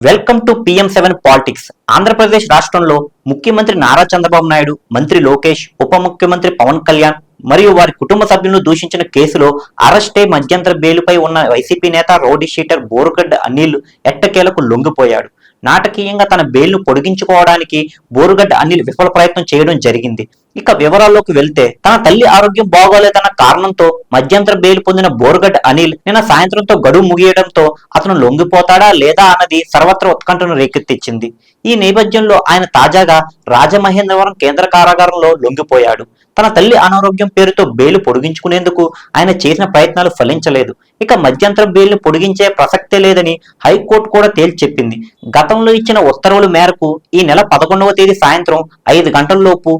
Welcome to PM seven politics Andhra Pradesh రాష్ట్రంలో ముఖ్యమంత్రి నారా చంద్రబాబు నాయుడు మంత్రి లోకేష్ ఉప ముఖ్యమంత్రి పవన్ కళ్యాణ్ మరియు వారి కుటుంబ సభ్యులను దూషించిన కేసులో అరెస్టే మధ్యంతర బెయిలుపై ఉన్న వైసీపీ నేత రౌడీ షీటర్ బోరుగడ్డ అనిల్ ఎట్టకేలకు లొంగిపోయాడు. నాటకీయంగా తన బెయిల్ను పొడిగించుకోవడానికి బోరుగడ్డ అనిల్ విఫల ప్రయత్నం చేయడం జరిగింది. ఇక వివరాల్లోకి వెళ్తే తన తల్లి ఆరోగ్యం బాగోలేదన్న కారణంతో మధ్యంతర బెయిల్ పొందిన బోర్గడ్ అనిల్ నిన్న సాయంత్రంతో గడువు ముగియడంతో అతను లొంగిపోతాడా లేదా అన్నది సర్వత్ర ఉత్కంఠను రేకెత్తించింది ఈ నేపథ్యంలో ఆయన తాజాగా రాజమహేంద్రవరం కేంద్ర కారాగారంలో లొంగిపోయాడు. తన తల్లి అనారోగ్యం పేరుతో బెయిల్ పొడిగించుకునేందుకు ఆయన చేసిన ప్రయత్నాలు ఫలించలేదు. ఇక మధ్యంతర బెయిల్ను పొడిగించే ప్రసక్తే లేదని హైకోర్టు కూడా తేల్చి చెప్పింది గతంలో ఇచ్చిన ఉత్తర్వుల మేరకు ఈ నెల పదకొండవ తేదీ సాయంత్రం ఐదు గంటలలోపు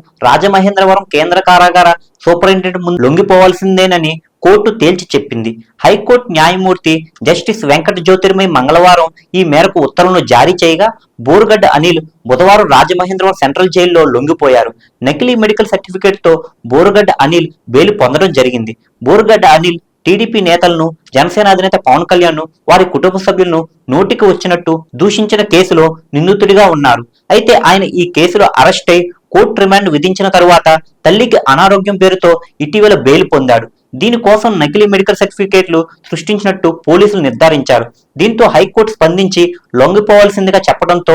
మహేంద్రవరం కేంద్ర కారాగార సూపరింటెండెంట్ ముందు లొంగిపోవాల్సిందేనని కోర్టు తేల్చి చెప్పింది. హైకోర్టు న్యాయమూర్తి జస్టిస్ వెంకట జ్యోతిర్మయ్ మంగళవారం ఈ మేరకు ఉత్తర్వులను జారీ చేయగా బోరుగడ్డ అనిల్ బుధవారం రాజమహేంద్రవరం సెంట్రల్ జైల్లో లొంగిపోయారు. నకిలీ మెడికల్ సర్టిఫికేట్తో బోరుగడ్డ అనిల్ బెయిల్ పొందడం జరిగింది. బోరుగడ్డ అనిల్ టీడీపీ నేతలను జనసేన అధినేత పవన్ కళ్యాణ్ వారి కుటుంబ సభ్యులను నోటికి వచ్చినట్టు దూషించిన కేసులో నిందితుడిగా ఉన్నారు. అయితే ఆయన ఈ కేసులో అరెస్ట్ అయి కోర్టు రిమాండ్ విధించిన తరువాత తల్లికి అనారోగ్యం పేరుతో ఇటీవల బెయిల్ పొందాడు. దీనికోసం నకిలీ మెడికల్ సర్టిఫికేట్లు సృష్టించినట్టు పోలీసులు నిర్ధారించారు. దీంతో హైకోర్టు స్పందించి లొంగిపోవాల్సిందిగా చెప్పడంతో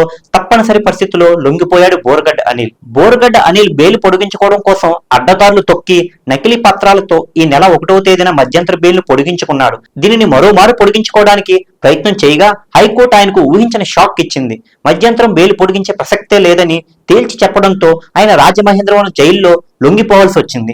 తప్పనిసరి పరిస్థితుల్లో లొంగిపోయాడు బోరగడ్డ అనిల్. బోరగడ్డ అనిల్ బెయిల్ పొడిగించుకోవడం కోసం అడ్డదారులు తొక్కి నకిలీ పత్రాలతో ఈ నెల ఒకటవ తేదీన మధ్యంతర బెయిల్ పొడిగించుకున్నాడు. దీనిని మరోమారు పొడిగించుకోవడానికి ప్రయత్నం చేయగా హైకోర్టు ఆయనకు ఊహించిన షాక్ ఇచ్చింది. మధ్యంతరం బెయిల్ పొడిగించే ప్రసక్తే లేదని తేల్చి చెప్పడంతో ఆయన రాజమహేంద్రవరం జైల్లో లొంగిపోవాల్సి వచ్చింది.